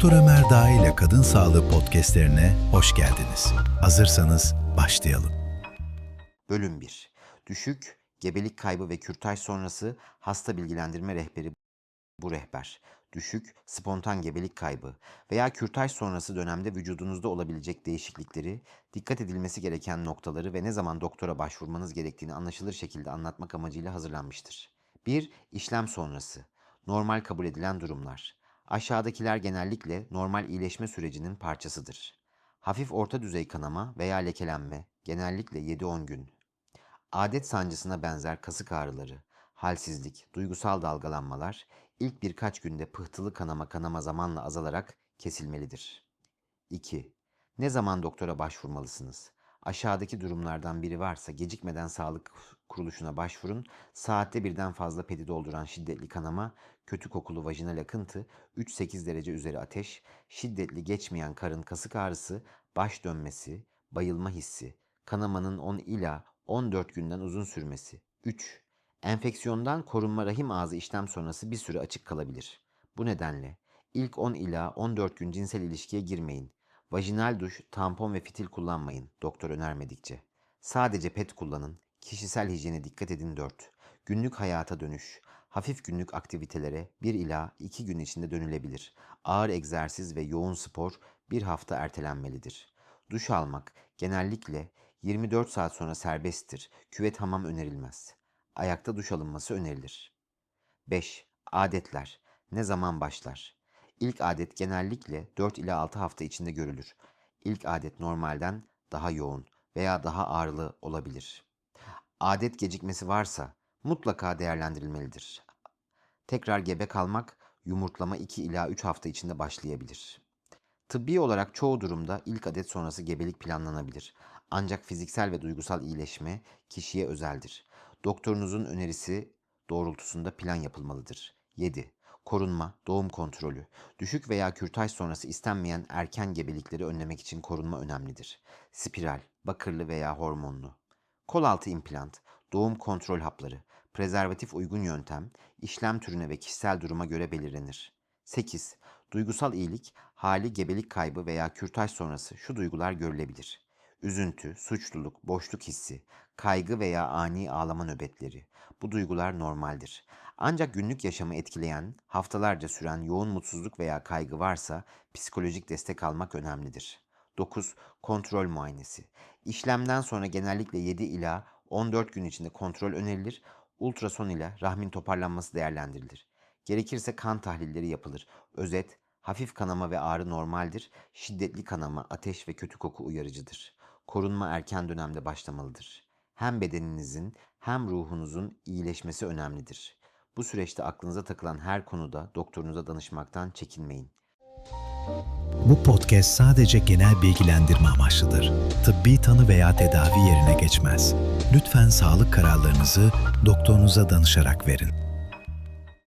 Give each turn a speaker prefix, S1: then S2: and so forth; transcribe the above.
S1: Doktor Ömer Dağ ile Kadın Sağlığı podcastlerine hoş geldiniz. Hazırsanız başlayalım.
S2: Bölüm 1. Düşük, gebelik kaybı ve kürtaj sonrası hasta bilgilendirme rehberi bu rehber. Düşük, spontan gebelik kaybı veya kürtaj sonrası dönemde vücudunuzda olabilecek değişiklikleri, dikkat edilmesi gereken noktaları ve ne zaman doktora başvurmanız gerektiğini anlaşılır şekilde anlatmak amacıyla hazırlanmıştır. 1. İşlem sonrası. Normal kabul edilen durumlar. Aşağıdakiler genellikle normal iyileşme sürecinin parçasıdır. Hafif orta düzey kanama veya lekelenme, genellikle 7-10 gün. Adet sancısına benzer kasık ağrıları, halsizlik, duygusal dalgalanmalar ilk birkaç günde pıhtılı kanama kanama zamanla azalarak kesilmelidir. 2. Ne zaman doktora başvurmalısınız? Aşağıdaki durumlardan biri varsa gecikmeden sağlık kuruluşuna başvurun. Saatte birden fazla pedi dolduran şiddetli kanama, kötü kokulu vajinal akıntı, 3-8 derece üzeri ateş, şiddetli geçmeyen karın kasık ağrısı, baş dönmesi, bayılma hissi, kanamanın 10 ila 14 günden uzun sürmesi. 3. Enfeksiyondan korunma rahim ağzı işlem sonrası bir süre açık kalabilir. Bu nedenle ilk 10 ila 14 gün cinsel ilişkiye girmeyin. Vajinal duş, tampon ve fitil kullanmayın doktor önermedikçe. Sadece pet kullanın. Kişisel hijyene dikkat edin 4. Günlük hayata dönüş. Hafif günlük aktivitelere 1 ila 2 gün içinde dönülebilir. Ağır egzersiz ve yoğun spor bir hafta ertelenmelidir. Duş almak genellikle 24 saat sonra serbesttir. Küvet hamam önerilmez. Ayakta duş alınması önerilir. 5. Adetler. Ne zaman başlar? İlk adet genellikle 4 ila 6 hafta içinde görülür. İlk adet normalden daha yoğun veya daha ağırlı olabilir. Adet gecikmesi varsa mutlaka değerlendirilmelidir. Tekrar gebe kalmak yumurtlama 2 ila 3 hafta içinde başlayabilir. Tıbbi olarak çoğu durumda ilk adet sonrası gebelik planlanabilir. Ancak fiziksel ve duygusal iyileşme kişiye özeldir. Doktorunuzun önerisi doğrultusunda plan yapılmalıdır. 7. Korunma, doğum kontrolü. Düşük veya kürtaj sonrası istenmeyen erken gebelikleri önlemek için korunma önemlidir. Spiral, bakırlı veya hormonlu. Kol altı implant, doğum kontrol hapları, prezervatif uygun yöntem, işlem türüne ve kişisel duruma göre belirlenir. 8. Duygusal iyilik, hali gebelik kaybı veya kürtaj sonrası şu duygular görülebilir. Üzüntü, suçluluk, boşluk hissi, kaygı veya ani ağlama nöbetleri. Bu duygular normaldir. Ancak günlük yaşamı etkileyen, haftalarca süren yoğun mutsuzluk veya kaygı varsa psikolojik destek almak önemlidir. 9. Kontrol muayenesi. İşlemden sonra genellikle 7 ila 14 gün içinde kontrol önerilir. Ultrason ile rahmin toparlanması değerlendirilir. Gerekirse kan tahlilleri yapılır. Özet, hafif kanama ve ağrı normaldir. Şiddetli kanama, ateş ve kötü koku uyarıcıdır. Korunma erken dönemde başlamalıdır. Hem bedeninizin hem ruhunuzun iyileşmesi önemlidir. Bu süreçte aklınıza takılan her konuda doktorunuza danışmaktan çekinmeyin.
S1: Bu podcast sadece genel bilgilendirme amaçlıdır. Tıbbi tanı veya tedavi yerine geçmez. Lütfen sağlık kararlarınızı doktorunuza danışarak verin.